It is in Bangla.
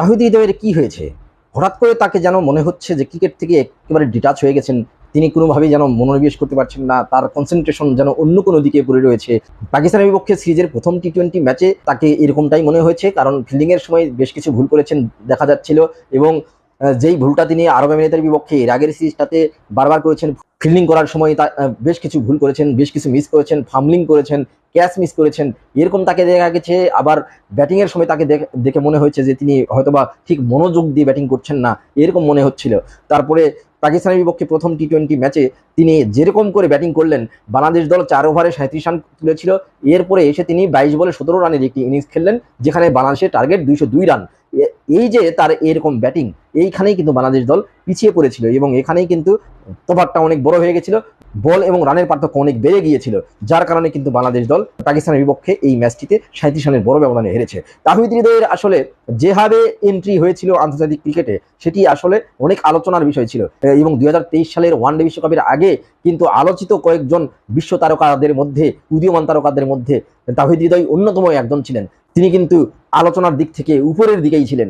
তাহিদ হৃদয়ের কি হয়েছে? হঠাৎ করে তাকে যেন মনে হচ্ছে যে ক্রিকেট থেকে একেবারে ডিটাচ হয়ে গেছেন, তিনি কোনোভাবেই যেন মনোনিবেশ করতে পারছেন না, তার কনসেন্ট্রেশন যেন অন্য কোনো দিকে পড়ে রয়েছে। পাকিস্তানের বিপক্ষে সিরিজের প্রথম টি টোয়েন্টি ম্যাচে তাকে এরকমটাই মনে হয়েছে, কারণ ফিল্ডিংয়ের সময় বেশ কিছু ভুল করেছেন, দেখা যাচ্ছিল, এবং যেই ভুলটা তিনি আরব আমিরাতের বিপক্ষে এর আগের সিরিজটাতে বারবার করেছেন ফিল্ডিং করার সময় তা বেশ কিছু ভুল করেছেন, বেশ কিছু মিস করেছেন ফামলিং করেছেন ক্যাচ মিস করেছেন, এরকম তাকে দেখা গেছে, আবার ব্যাটিংয়ের সময় তাকে দেখে মনে হয়েছে যে তিনি হয়তোবা ঠিক মনোযোগ দিয়ে ব্যাটিং করছেন না, এরকম মনে হচ্ছিল। তারপরে পাকিস্তানের বিপক্ষে প্রথম টি টোয়েন্টি ম্যাচে তিনি যেরকম করে ব্যাটিং করলেন, বাংলাদেশ দল চার ওভারে সাঁত্রিশ রান তুলেছিল, এরপরে এসে তিনি বাইশ বলে সতেরো রানের একটি ইনিংস খেললেন, যেখানে বাংলাদেশের টার্গেট দুইশো দুই রান। এই যে তার এরকম ব্যাটিং, এইখানেই কিন্তু বাংলাদেশ দল পিছিয়ে পড়েছিল এবং এখানেই কিন্তু তফাৎটা অনেক বড় হয়ে গেছিল। বল এবং রানের পার্থক্য অনেক বেড়ে গিয়েছিল, যার কারণে কিন্তু বাংলাদেশ দল পাকিস্তানের বিপক্ষে এই ম্যাচটিতে সাঁত্রিশ রানের বড় ব্যবধানে হেরেছে। তাহিদ হৃদয়ের আসলে যেভাবে এন্ট্রি হয়েছিল আন্তর্জাতিক ক্রিকেটে, সেটি আসলে অনেক আলোচনার বিষয় ছিল। এবং দুই হাজার তেইশ সালের ওয়ানডে বিশ্বকাপের আগে কিন্তু আলোচিত কয়েকজন বিশ্ব তারকাদের মধ্যে, উদীয়মান তারকাদের মধ্যে তাহিদ হৃদয় অন্যতম একজন ছিলেন। তিনি কিন্তু আলোচনার দিক থেকে উপরের দিকেই ছিলেন।